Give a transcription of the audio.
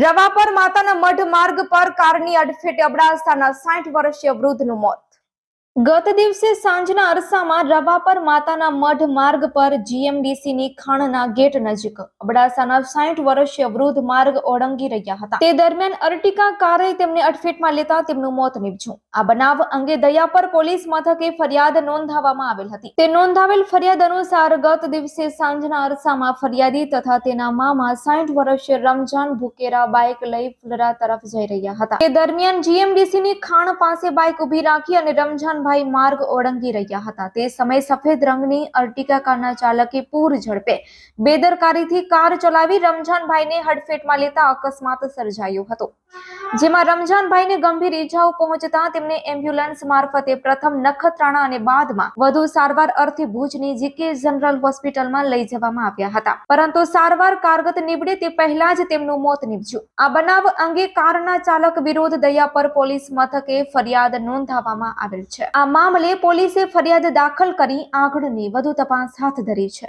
રવાપર માતાના મઢ માર્ગ પર કારની અડફેટે અબડાસાના સાઠ વર્ષીય વૃદ્ધનું મોત. ગત દિવસે સાંજના અરસામાં રવાપર માતાના મઢ માર્ગ પર જીએમડીસી ની ખાણના ગેટ નજીક અબડાસાના સાઠ વર્ષીય વૃદ્ધ માર્ગ ઓળંગી રહ્યા હતા. તે દરમિયાન અર્ટિકા કારે તેમને અડફેટમાં લેતા તેમનું મોત નીપજ્યું. આ બનાવ અંગે દયાપર પોલીસ મથકે ફરિયાદ નોંધાવવામાં આવેલ હતી. તે નોંધાવેલ ફરિયાદ અનુસાર ગત દિવસે સાંજના અરસામાં ફરિયાદી તથા તેના મામા સાઠ વર્ષીય રમજાન ભુકેરા બાઇક લઈ ફુલરા તરફ જઈ રહ્યા હતા. તે દરમિયાન જીએમડીસી ની ખાણ પાસે બાઇક ઊભી રાખી અને રમજાનભાઈ માર્ગ ઓળંગી રહ્યા હતા. તે સમયે સફેદ રંગની અર્ટિકા કારના ચાલકે પૂર ઝડપે બેદરકારીથી કાર ચલાવી રમઝાનભાઈને હડફેટમાં લેતા અકસ્માત સર્જાયો હતો. જેમાં રમઝાનભાઈને ગંભીર ઈજાઓ પહોંચતા તેમને એમ્બ્યુલન્સ મારફતે પ્રથમ નખત્રાણા અને બાદમાં વધુ સારવાર અર્થે ભુજની જીકે જનરલ હોસ્પિટલમાં લઈ જવામાં આવ્યા હતા. પરંતુ સારવાર કારગત નીવડે તે પહેલા જ તેમનું મોત નીપજ્યું. આ બનાવ અંગે કારના ચાલક વિરોધ દયા પર પોલીસ મથકે ફરિયાદ નોંધાવવામાં આવેલ આ મામલે પોલીસે ફરિયાદ દાખલ કરી આગળની વધુ તપાસ હાથ ધરી છે.